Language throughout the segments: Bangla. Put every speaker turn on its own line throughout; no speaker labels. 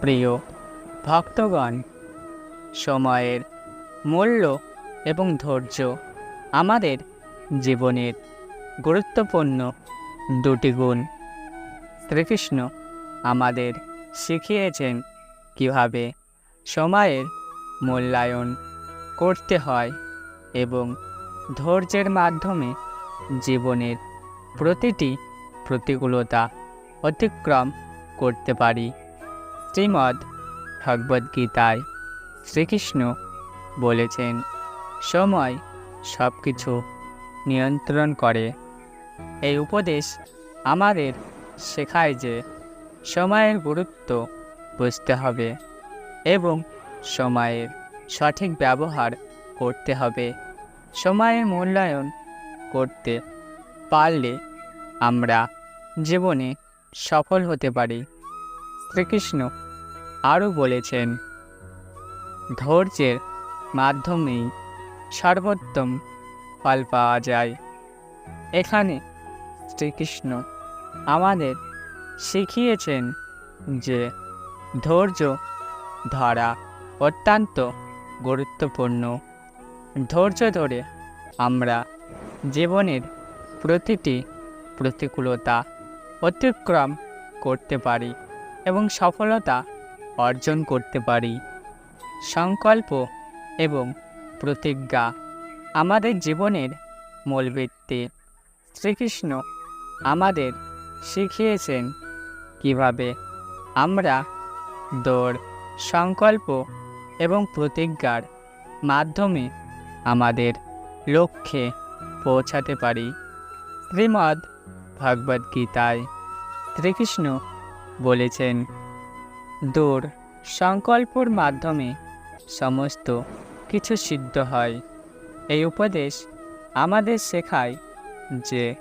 প্রিয় ভক্তগণ, সময়ের মূল্য এবং ধৈর্য আমাদের জীবনের গুরুত্বপূর্ণ দুটি গুণ। শ্রীকৃষ্ণ আমাদের শিখিয়েছেন কীভাবে সময়ের মূল্যায়ন করতে হয় এবং ধৈর্যের মাধ্যমে জীবনের প্রতিটি প্রতিকূলতা অতিক্রম করতে পারি। শ্রীমদ্ ভগবদ্গীতায় শ্রীকৃষ্ণ বলেছেন, সময় সব কিছু নিয়ন্ত্রণ করে। এই উপদেশ আমাদের শেখায় যে সময়ের গুরুত্ব বুঝতে হবে এবং সময়ের সঠিক ব্যবহার করতে হবে। সময়ের মূল্যায়ন করতে পারলে আমরা জীবনে সফল হতে পারি। শ্রীকৃষ্ণ আরও বলেছেন, ধৈর্যের মাধ্যমেই সর্বোত্তম ফল পাওয়া যায়। এখানে শ্রীকৃষ্ণ আমাদের শিখিয়েছেন যে ধৈর্য ধরা অত্যন্ত গুরুত্বপূর্ণ। ধৈর্য ধরে আমরা জীবনের প্রতিটি প্রতিকূলতা অতিক্রম করতে পারি এবং সফলতা অর্জন করতে পারি। সংকল্প এবং প্রতিজ্ঞা আমাদের জীবনের মূল ভিত্তি। শ্রীকৃষ্ণ আমাদের শিখিয়েছেন কীভাবে আমরা দৌড় সংকল্প এবং প্রতিজ্ঞার মাধ্যমে আমাদের লক্ষ্যে পৌঁছাতে পারি। শ্রীমদ্ ভগবদ্গীতায় শ্রীকৃষ্ণ বলেছেন দৌড় সংকল্পর মাধ্যমে সমস্ত কিছু সিদ্ধ হয়। এই উপদেশ আমাদের শেখায় যে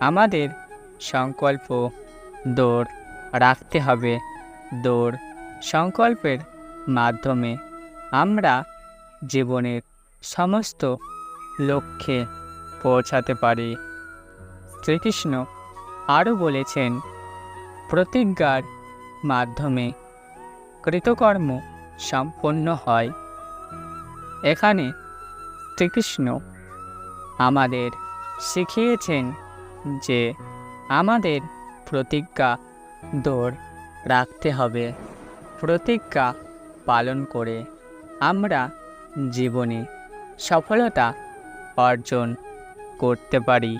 আমাদের সংকল্প দৌড় রাখতে হবে। দৌড় সংকল্পের মাধ্যমে আমরা জীবনের সমস্ত লক্ষ্যে পৌঁছাতে পারি। শ্রীকৃষ্ণ আরও বলেছেন, প্রতিজ্ঞার মাধ্যমে কৃতকর্ম সম্পন্ন হয়। এখানে শ্রীকৃষ্ণ আমাদের শিখিয়েছেন যে আমাদের প্রতিজ্ঞা দৌড় রাখতে হবে। প্রতিজ্ঞা পালন করে আমরা জীবনে সফলতা অর্জন করতে পারি।